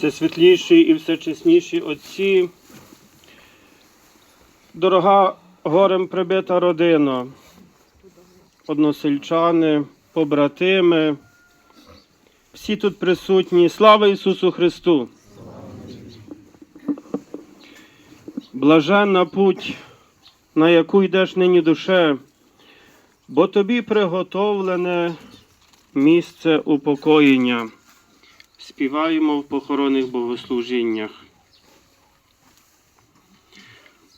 все світліші і все чесніші отці, дорога горем прибита родина, односельчани, побратими, всі тут присутні. Слава Ісусу Христу! Блаженна путь, на яку йдеш нині душе, бо тобі приготовлене місце упокоєння. Співаємо в похоронних богослужіннях.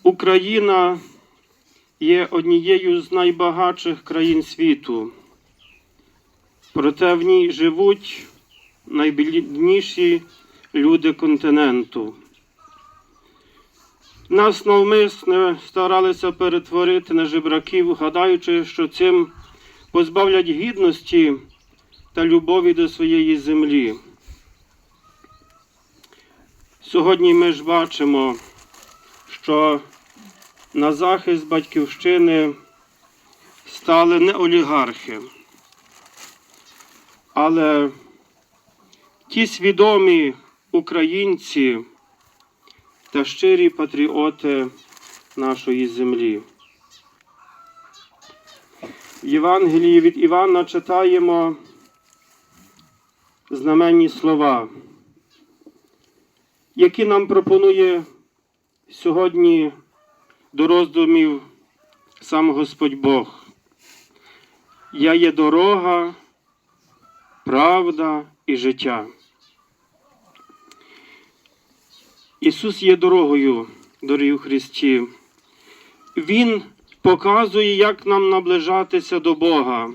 Україна є однією з найбагатших країн світу. Проте в ній живуть найбідніші люди континенту. Нас навмисне старалися перетворити на жебраків, гадаючи, що цим позбавлять гідності та любові до своєї землі. Сьогодні ми ж бачимо, що на захист батьківщини стали не олігархи, але ті свідомі українці та щирі патріоти нашої землі. В Євангелії від Івана читаємо знаменні слова, які нам пропонує сьогодні до роздумів сам Господь Бог. Я є дорога, правда і життя. Ісус є дорогою, дорогі Христі. Він показує, як нам наближатися до Бога.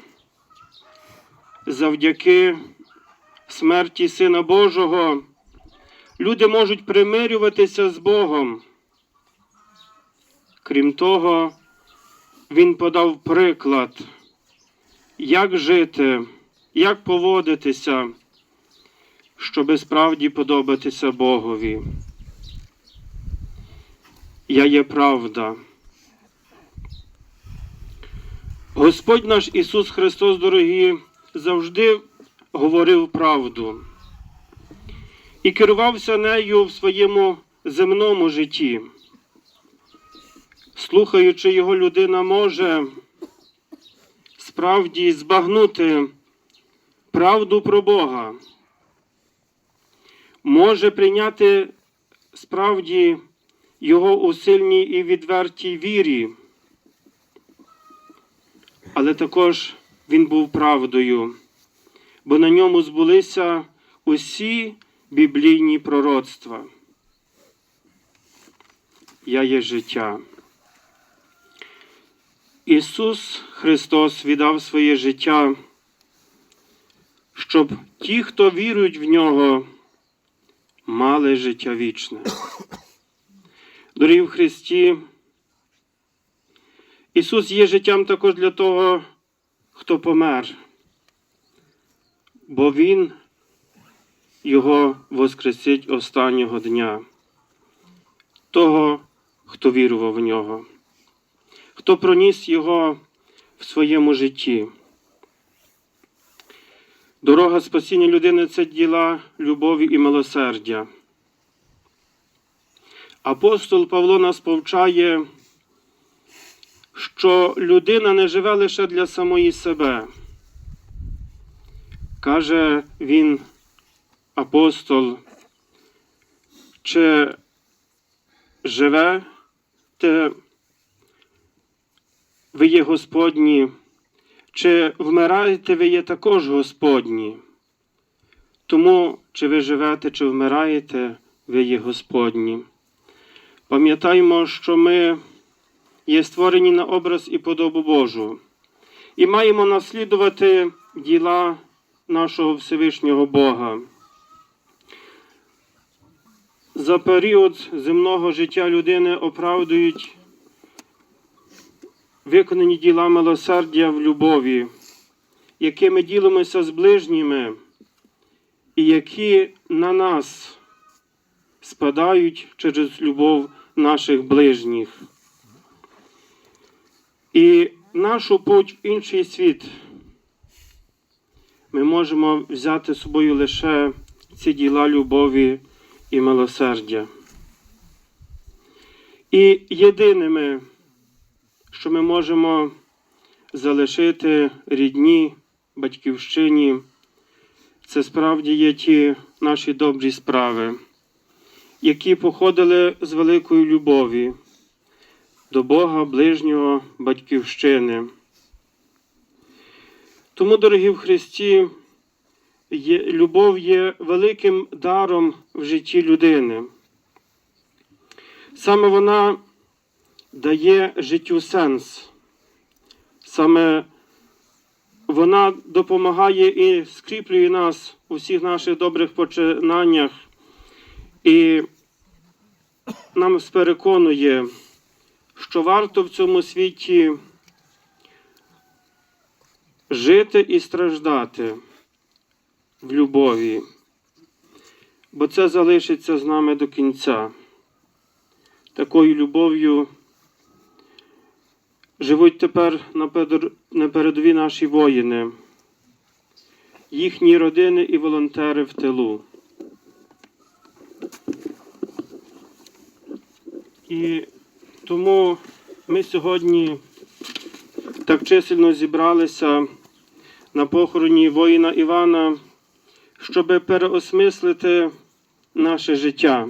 Завдяки смерті Сина Божого люди можуть примирюватися з Богом. Крім того, Він подав приклад, як жити, як поводитися, щоби справді подобатися Богові. Я є правда. Господь наш Ісус Христос, дорогі, завжди говорив правду і керувався нею в своєму земному житті. Слухаючи його, людина може справді збагнути правду про Бога, може прийняти справді його у сильній і відвертій вірі, але також він був правдою, бо на ньому збулися усі біблійні пророцтва. Я є життя. Ісус Христос віддав своє життя, щоб ті, хто вірують в нього, мали життя вічне. Дорогі в Христі, Ісус є життям також для того, хто помер, бо Він Його воскресить останнього дня, того, хто вірував в нього, хто проніс Його в своєму житті. Дорога спасіння людини це діла любові і милосердя. Апостол Павло нас повчає, що людина не живе лише для самої себе. Каже він, апостол, чи живе, те ви є Господні, чи вмираєте, ви є також Господні. Тому, чи ви живете, чи вмираєте, ви є Господні. Пам'ятаємо, що ми є створені на образ і подобу Божу, і маємо наслідувати діла нашого Всевишнього Бога. За період земного життя людини оправдують виконані діла милосердя в любові, якими ділимося з ближніми, і які на нас спадають через любов наших ближніх. І нашу путь в інший світ ми можемо взяти з собою лише ці діла любові і милосердя. І єдиними, що ми можемо залишити рідні, батьківщині, це справді є ті наші добрі справи, які походили з великої любові до Бога, ближнього, батьківщини. Тому, дорогі в Христі, є, любов є великим даром в житті людини. Саме вона дає життю сенс. Саме вона допомагає і скріплює нас у всіх наших добрих починаннях і нам переконує, що варто в цьому світі жити і страждати в любові, бо це залишиться з нами до кінця. Такою любов'ю живуть тепер на передові наші воїни, їхні родини і волонтери в тилу. І тому ми сьогодні так чисельно зібралися на похороні воїна Івана, щоб переосмислити наше життя,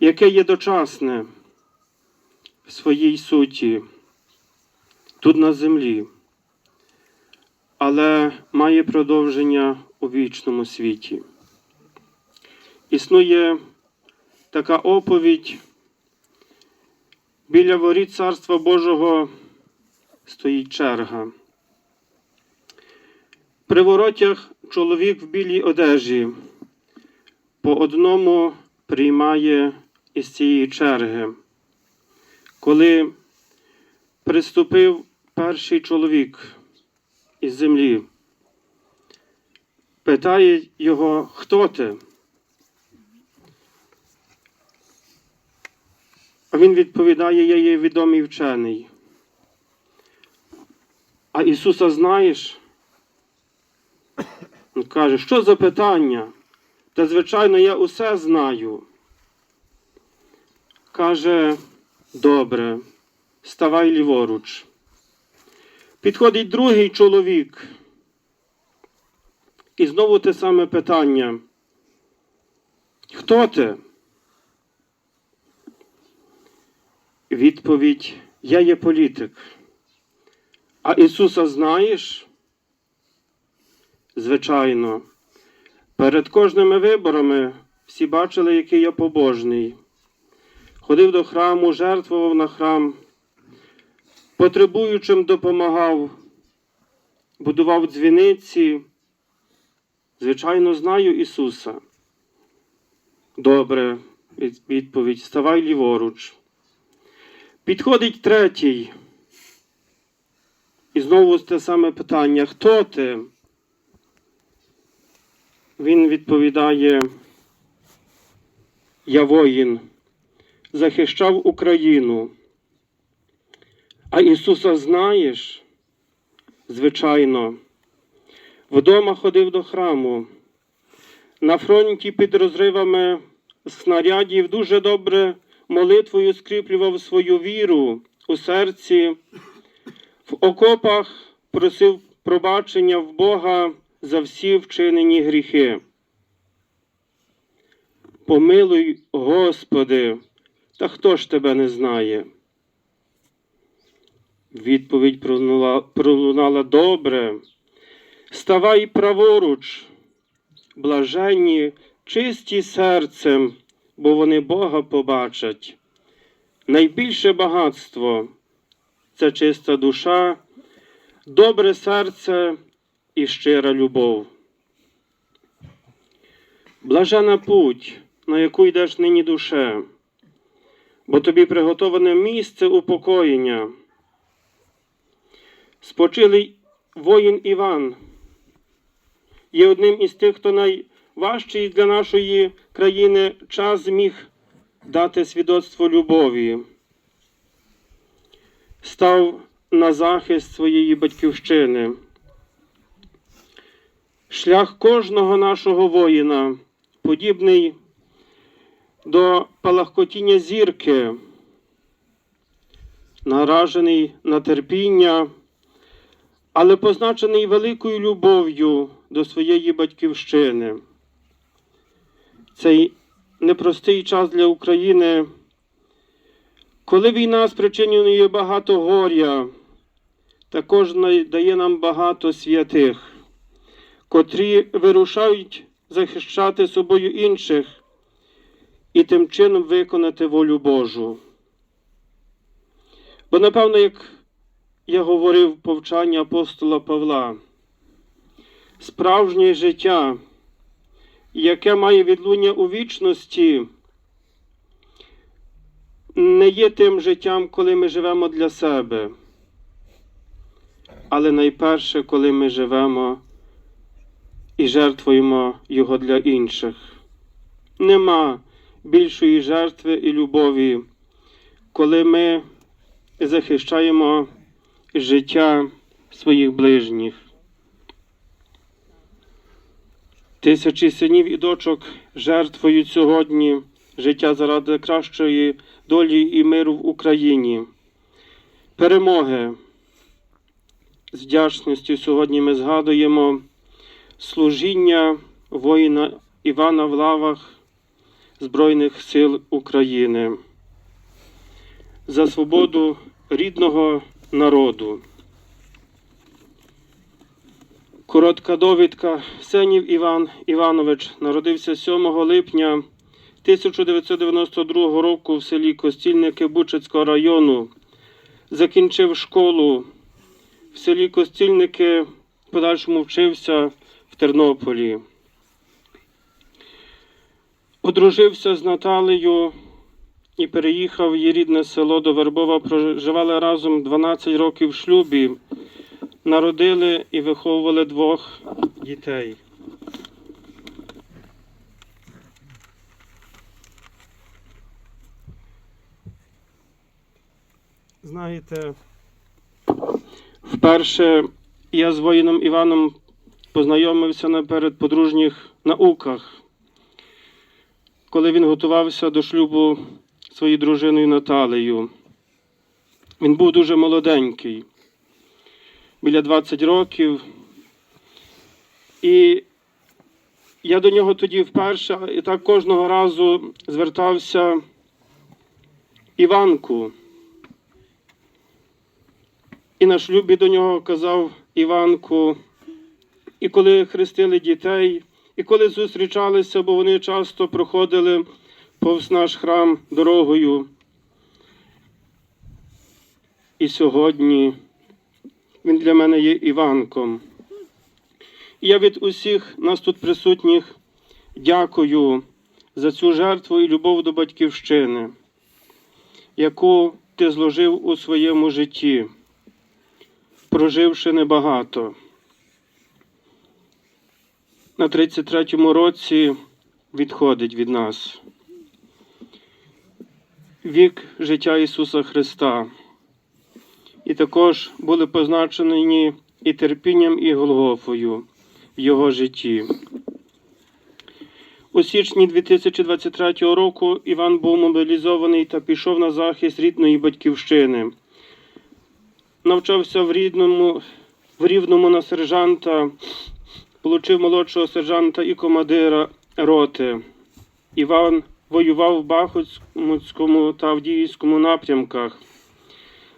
яке є дочасне в своїй суті тут на землі, але має продовження у вічному світі. Існує така оповідь. Біля воріт Царства Божого стоїть черга. При воротях чоловік в білій одежі по одному приймає із цієї черги. Коли приступив перший чоловік із землі, питає його, хто ти? А він відповідає, я є відомий вчений. А Ісуса знаєш? Каже, що за питання? Та, звичайно, я усе знаю. Каже, добре, ставай ліворуч. Підходить другий чоловік. І знову те саме питання. Хто ти? Відповідь: Я є політик. А Ісуса знаєш? Звичайно, перед кожними виборами всі бачили, який я побожний. Ходив до храму, жертвував на храм, потребуючим допомагав, будував дзвіниці. Звичайно, знаю Ісуса. Добре, відповідь, ставай ліворуч. Підходить третій. І знову те саме питання: хто ти? Він відповідає: Я воїн, захищав Україну. А Ісуса знаєш? Звичайно, вдома ходив до храму. На фронті під розривами снарядів дуже добре молитвою скріплював свою віру у серці, в окопах просив пробачення в Бога за всі вчинені гріхи. Помилуй, Господи, та хто ж тебе не знає? Відповідь пролунала, добре. Ставай праворуч, блаженні, чисті серцем, бо вони Бога побачать. Найбільше багатство це чиста душа, добре серце і щира любов. Блажена путь, на яку йдеш нині душе, бо тобі приготоване місце упокоєння. Спочилий воїн Іван є одним із тих, хто найважчий для нашої країни час зміг дати свідоцтво любові, став на захист своєї батьківщини. Шлях кожного нашого воїна подібний до палахкотіння зірки, наражений на терпіння, але позначений великою любов'ю до своєї батьківщини. Цей непростий час для України, коли війна спричинює багато горя, також дає нам багато святих, котрі вирушають захищати собою інших і тим чином виконати волю Божу. Бо, напевно, як я говорив повчання апостола Павла, справжнє життя, яке має відлуння у вічності, не є тим життям, коли ми живемо для себе, але найперше, коли ми живемо і жертвуємо його для інших. Нема більшої жертви і любові, коли ми захищаємо життя своїх ближніх. Тисячі синів і дочок жертвують сьогодні життя заради кращої долі і миру в Україні. Перемоги. З вдячністю сьогодні ми згадуємо служіння воїна Івана в лавах Збройних сил України за свободу рідного народу. Коротка довідка. Сенів Іван Іванович народився 7 липня 1992 року в селі Костільники Бучицького району. Закінчив школу в селі Костільники, в подальшому вчився в Тернополі. Одружився з Наталею і переїхав в її рідне село до Вербова. Проживали разом 12 років в шлюбі. Народили і виховували двох дітей. Знаєте, вперше я з воїном Іваном познайомився на передподружніх науках, коли він готувався до шлюбу своєю дружиною Наталею. Він був дуже молоденький, біля 20 років. І я до нього тоді вперше і так кожного разу звертався Іванку. І на шлюбі до нього казав Іванку. І коли хрестили дітей, і коли зустрічалися, бо вони часто проходили повз наш храм дорогою. І сьогодні він для мене є Іванком. І я від усіх нас тут присутніх дякую за цю жертву і любов до батьківщини, яку ти зложив у своєму житті, проживши небагато. На 33-му році відходить від нас вік життя Ісуса Христа. І також були позначені і терпінням, і Голгофою в Його житті. У січні 2023 року Іван був мобілізований та пішов на захист рідної батьківщини. Навчався в рідному, в рівному на сержанта, получив молодшого сержанта і командира роти. Іван воював в Бахмутському та Авдіївському напрямках.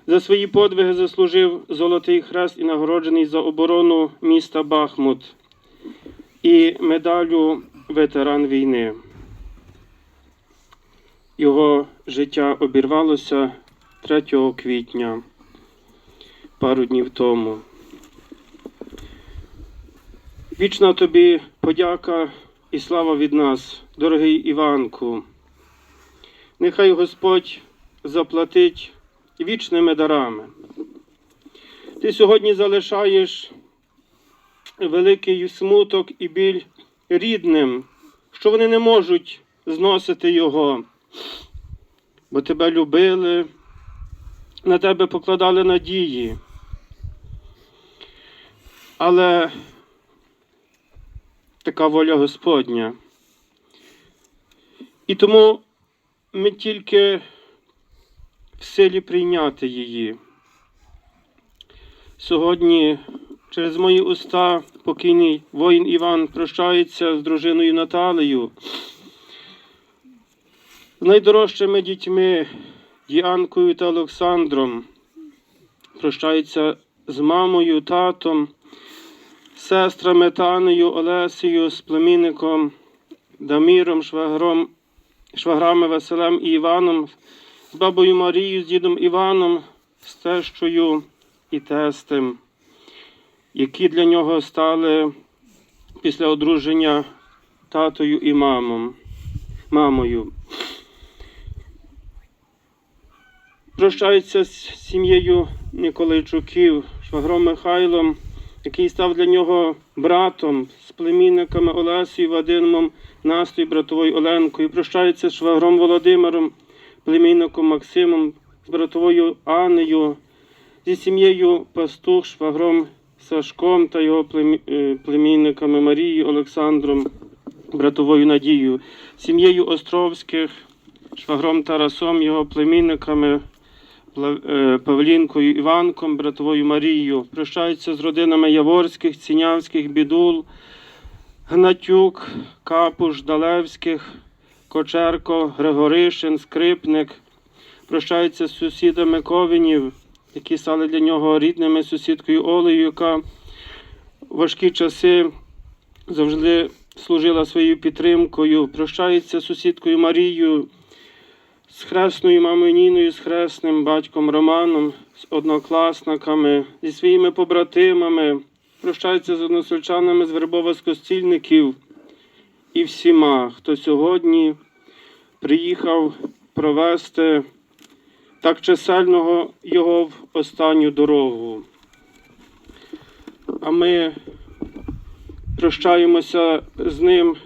За свої подвиги заслужив Золотий Хрест і нагороджений за оборону міста Бахмут і медалю ветеран війни. Його життя обірвалося 3 квітня, пару днів тому. Вічна тобі подяка і слава від нас, дорогий Іванку. Нехай Господь заплатить вічними дарами. Ти сьогодні залишаєш великий смуток і біль рідним, що вони не можуть зносити його, бо тебе любили, на тебе покладали надії. Але така воля Господня. І тому ми тільки в силі прийняти її. Сьогодні через мої уста покійний воїн Іван прощається з дружиною Наталею, з найдорожчими дітьми Діанкою та Олександром. Прощається з мамою, татом, сестрами Танею, Олесею, з племінником Даміром, швагром, шваграми Василем і Іваном, з бабою Марією, з дідом Іваном, з тещою і тестем, які для нього стали після одруження татою і мамом, мамою. Прощається з сім'єю Николайчуків, швагром Михайлом, який став для нього братом, з племінниками Олесією, Вадимом, Настою, братовою Оленкою. Прощається з швагром Володимиром, племінником Максимом, з братовою Аннею, зі сім'єю Пастух, швагром Сашком та його е, племінниками Марією, Олександром, братовою Надією, сім'єю Островських, швагром Тарасом, його племінниками Павлінкою Іванком, братовою Марією. Прощаються з родинами Яворських, Цінявських, Бідул, Гнатюк, Капуш, Далевських, Кочерко, Григоришин, Скрипник. Прощаються з сусідами Ковінів, які стали для нього рідними сусідкою Олею, яка в важкі часи завжди служила своєю підтримкою. Прощається з сусідкою Марією, з хресною мамою Ніною, з хресним батьком Романом, з однокласниками, зі своїми побратимами, прощається з односельчанами з Вербова з і всіма, хто сьогодні приїхав провести так чисельного його в останню дорогу. А ми прощаємося з ним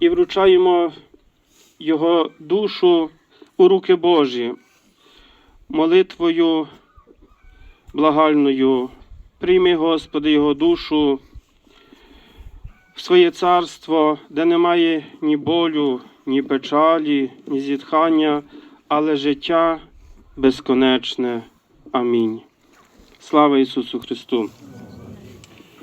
і вручаємо його душу у руки Божі, молитвою благальною. Прийми, Господи, його душу в своє царство, де немає ні болю, ні печалі, ні зітхання, але життя безконечне. Амінь. Слава Ісусу Христу!